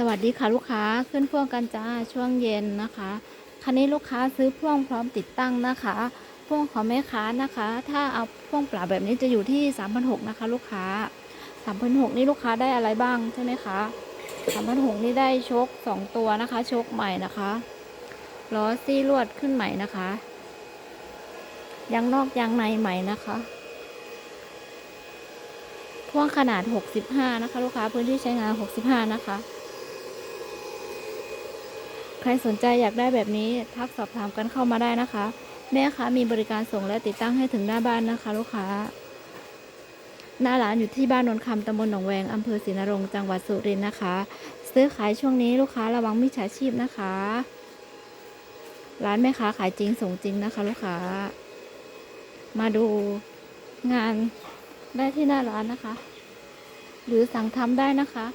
สวัสดีค่ะลูกค้าขึ้นพ่วงกันจ้าช่วงเย็นนะคะ คันนี้ลูกค้าซื้อพ่วงพร้อมติดตั้งนะคะพ่วงของแม่ค้านะคะ ถ้าเอาพ่วงเปล่าแบบนี้จะอยู่ที่3,600นะคะ ลูกค้า3,600นี่ลูกค้าได้อะไรบ้างใช่ไหมคะ3,600นี่ได้ชค2ตัวนะคะชคใหม่นะคะล้อซี่ลวดขึ้นใหม่นะคะยางนอกยางในใหม่นะคะพ่วงขนาด 65 นะคะ ลูกค้าพื้นที่ใช้งาน 65 นะคะ รสนใจอยากได้แบบนี้ทักสอบถามกันเข้ามาได้นะคะ แม่ค้ามีบริการส่งและติดตั้งให้ถึงหน้าบ้านนะคะ ลูกค้า หน้าร้านอยู่ที่บ้านนนคำตำบลหนองแวงอำเภอศรีนรงค์จังหวัดสุรินทร์นะคะ ซื้อขายช่วงนี้ลูกค้าระวังมิจฉาชีพนะคะ ร้านแม่ค้าขายจริงส่งจริงนะคะ ลูกค้า มาดูงานได้ที่หน้าร้านนะคะ หรือสั่งทำได้นะคะ